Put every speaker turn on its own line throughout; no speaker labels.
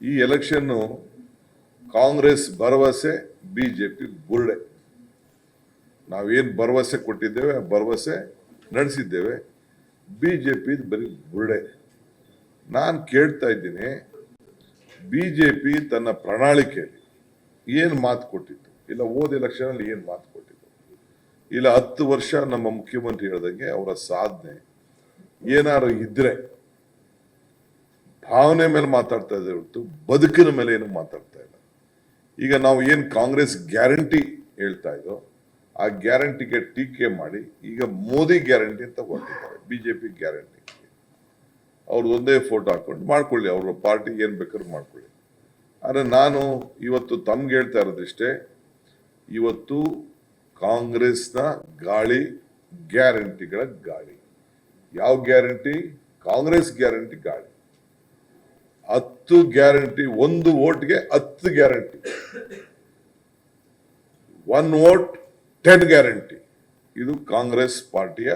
ಈ ಎಲೆಕ್ಷನ್ನು ಕಾಂಗ್ರೆಸ್ ಭರವಸೆ, ಬಿಜೆಪಿ ಬುರುಡೆ ನಾವೇನು ಭರವಸೆ ಕೊಟ್ಟಿದ್ದೇವೆ, ಆ ಭರವಸೆ ನಡೆಸಿದ್ದೇವೆ. ಬಿ ಜೆ ಪಿ ಬರೀ ಬುರುಡೆ ನಾನು ಕೇಳ್ತಾ ಇದ್ದೀನಿ ಬಿ ಜೆ ಪಿ ತನ್ನ ಪ್ರಣಾಳಿಕೆಯಲ್ಲಿ ಏನು ಮಾತು ಕೊಟ್ಟಿತ್ತು? ಇಲ್ಲ, ಹೋದ ಎಲೆಕ್ಷನಲ್ಲಿ ಏನು ಮಾತು ಕೊಟ್ಟಿತ್ತು? ಇಲ್ಲ, ಹತ್ತು ವರ್ಷ ನಮ್ಮ ಮುಖ್ಯಮಂತ್ರಿ ಹೇಳ್ದಂಗೆ ಅವರ ಸಾಧನೆ ಏನಾರು ಇದ್ರೆ ಭಾವನೆ ಮೇಲೆ ಮಾತಾಡ್ತಾ ಇದೆ ಹೊರತು ಬದುಕಿನ ಮೇಲೆ ಏನು ಮಾತಾಡ್ತಾ ಇಲ್ಲ. ಈಗ ನಾವು ಏನು ಕಾಂಗ್ರೆಸ್ ಗ್ಯಾರಂಟಿ ಹೇಳ್ತಾ ಇದ್ದೋ ಆ ಗ್ಯಾರಂಟಿಗೆ ಟೀಕೆ ಮಾಡಿ ಈಗ ಮೋದಿ ಗ್ಯಾರಂಟಿ ಅಂತ ಹೊರಟಿದ್ದಾರೆ, ಬಿಜೆಪಿ ಗ್ಯಾರಂಟಿ. ಅವ್ರದ್ದು ಒಂದೇ ಫೋಟೋ ಹಾಕೊಂಡು ಮಾಡ್ಕೊಳ್ಳಿ, ಅವ್ರ ಪಾರ್ಟಿ ಏನು ಬೇಕಾದ್ರೂ ಮಾಡ್ಕೊಳ್ಳಿ. ಆದರೆ ನಾನು ಇವತ್ತು ತಮ್ಗೆ ಹೇಳ್ತಾ ಇರೋದಿಷ್ಟೇ, ಇವತ್ತು ಕಾಂಗ್ರೆಸ್ನ ಗಾಳಿ ಗ್ಯಾರಂಟಿಗಳ ಗಾಳಿ. ಯಾವ ಗ್ಯಾರಂಟಿ? ಕಾಂಗ್ರೆಸ್ ಗ್ಯಾರಂಟಿ ಗಾಳಿ. ಹತ್ತು ಗ್ಯಾರಂಟಿ, ಒಂದು ವೋಟ್ಗೆ ಹತ್ತು guarantee. One vote ten guarantee ಇದು ಕಾಂಗ್ರೆಸ್ ಪಾರ್ಟಿಯ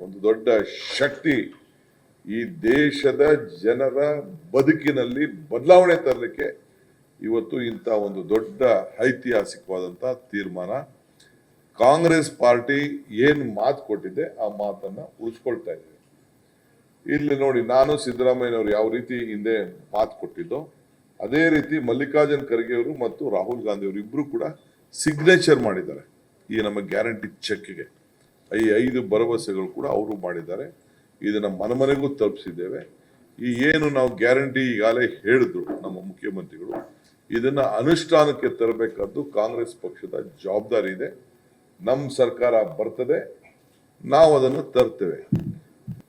ಒಂದು ದೊಡ್ಡ ಶಕ್ತಿ. ಈ ದೇಶದ ಜನರ ಬದುಕಿನಲ್ಲಿ ಬದಲಾವಣೆ ತರಲಿಕ್ಕೆ ಇವತ್ತು ಇಂಥ ಒಂದು ದೊಡ್ಡ ಐತಿಹಾಸಿಕವಾದಂಥ ತೀರ್ಮಾನ. ಕಾಂಗ್ರೆಸ್ ಪಾರ್ಟಿ ಏನು ಮಾತು ಕೊಟ್ಟಿದೆ ಆ ಮಾತನ್ನ ಉಳಿಸ್ಕೊಳ್ತಾ ಇದೆ ಇಲ್ಲಿ ನೋಡಿ, ನಾನು ಸಿದ್ದರಾಮಯ್ಯನವರು ಯಾವ ರೀತಿ ಹಿಂದೆ ಮಾತು ಕೊಟ್ಟಿದ್ದೋ, ಅದೇ ರೀತಿ ಮಲ್ಲಿಕಾರ್ಜುನ್ ಖರ್ಗೆ ಅವರು ಮತ್ತು ರಾಹುಲ್ ಗಾಂಧಿ ಅವರು ಇಬ್ಬರು ಕೂಡ ಸಿಗ್ನೇಚರ್ ಮಾಡಿದ್ದಾರೆ ಈ ನಮ್ಮ ಗ್ಯಾರಂಟಿ ಚೆಕ್ಗೆ ಈ ಐದು ಭರವಸೆಗಳು ಕೂಡ ಅವರು ಮಾಡಿದ್ದಾರೆ. ಇದನ್ನು ಮನಮನೆಗೂ ತಲುಪಿಸಿದ್ದೇವೆ. ಈ ಏನು ನಾವು ಗ್ಯಾರಂಟಿ ಈಗಾಗಲೇ ಹೇಳಿದ್ರು ನಮ್ಮ ಮುಖ್ಯಮಂತ್ರಿಗಳು, ಇದನ್ನು ಅನುಷ್ಠಾನಕ್ಕೆ ತರಬೇಕಾದ್ದು ಕಾಂಗ್ರೆಸ್ ಪಕ್ಷದ ಜವಾಬ್ದಾರಿ ಇದೆ. ನಮ್ಮ ಸರ್ಕಾರ ಬರ್ತದೆ, ನಾವು ಅದನ್ನು ತರ್ತೇವೆ.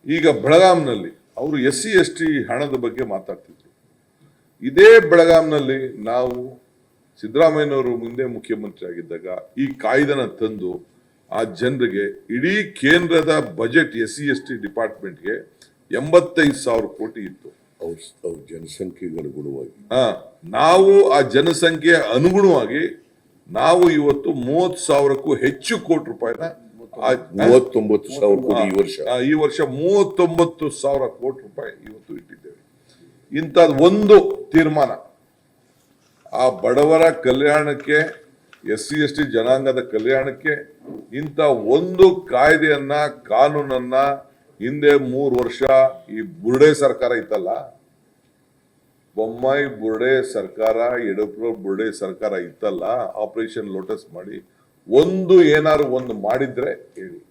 ಈಗ ಬೆಳಗಾಂನಲ್ಲಿ ಅವರು ಎಸ್ ಸಿ ಎಸ್ ಟಿ ಹಣದ ಬಗ್ಗೆ ಮಾತಾಡ್ತಿದ್ರು. ಇದೇ ಬೆಳಗಾಂನಲ್ಲಿ ನಾವು ಸಿದ್ದರಾಮಯ್ಯನವರು ಮುಂದೆ ಮುಖ್ಯಮಂತ್ರಿ ಆಗಿದ್ದಾಗ ಈ ಕಾಯ್ದೆನ ತಂದು ಆ ಜನರಿಗೆ ಇಡೀ ಕೇಂದ್ರದ budget S C S T ಡಿಪಾರ್ಟ್ಮೆಂಟ್ಗೆ ಎಂಬತ್ತೈದು ಸಾವಿರ ಕೋಟಿ ಇತ್ತು.
ಜನಸಂಖ್ಯೆಗೆ ಅನುಗುಣವಾಗಿ
ಆ, ನಾವು ಆ ಜನಸಂಖ್ಯೆ ಅನುಗುಣವಾಗಿ ನಾವು ಇವತ್ತು ಮೂವತ್ತು ಸಾವಿರಕ್ಕೂ ಹೆಚ್ಚು ಕೋಟಿ ರೂಪಾಯಿನ
ಮೂವತ್ತೊಂಬತ್ತು ಸಾವಿರ ಕೋಟಿ ಈ ವರ್ಷ.
ಈ ವರ್ಷ ಮೂವತ್ತೊಂಬತ್ತು ಸಾವಿರ ಕೋಟಿ ರೂಪಾಯಿ ಇವತ್ತು ಇಟ್ಟಿದ್ದೇವೆ. ಇಂಥದ್ದು ಒಂದು ತೀರ್ಮಾನ ಆ ಬಡವರ ಕಲ್ಯಾಣಕ್ಕೆ ಎಸ್ ಸಿ ಎಸ್ ಟಿ ಜನಾಂಗದ ಕಲ್ಯಾಣಕ್ಕೆ ಇಂಥ ಒಂದು ಕಾಯ್ದೆಯನ್ನ ಕಾನೂನನ್ನ ಹಿಂದೆ ಮೂರು ವರ್ಷ ಈ ಬುರ್ಡೆ ಸರ್ಕಾರ ಇತ್ತಲ್ಲ? ಬೊಮ್ಮಾಯಿ ಬುರ್ಡೆ ಸರ್ಕಾರ ಯಡಿಯೂರಪ್ಪ ಬುರ್ಡೆ ಸರ್ಕಾರ ಇತ್ತಲ್ಲ? ಆಪರೇಷನ್ ಲೋಟಸ್ ಮಾಡಿ ಒಂದು ಏನಾದ್ರು ಒಂದು ಮಾಡಿದ್ರೆ ಹೇಳಿ.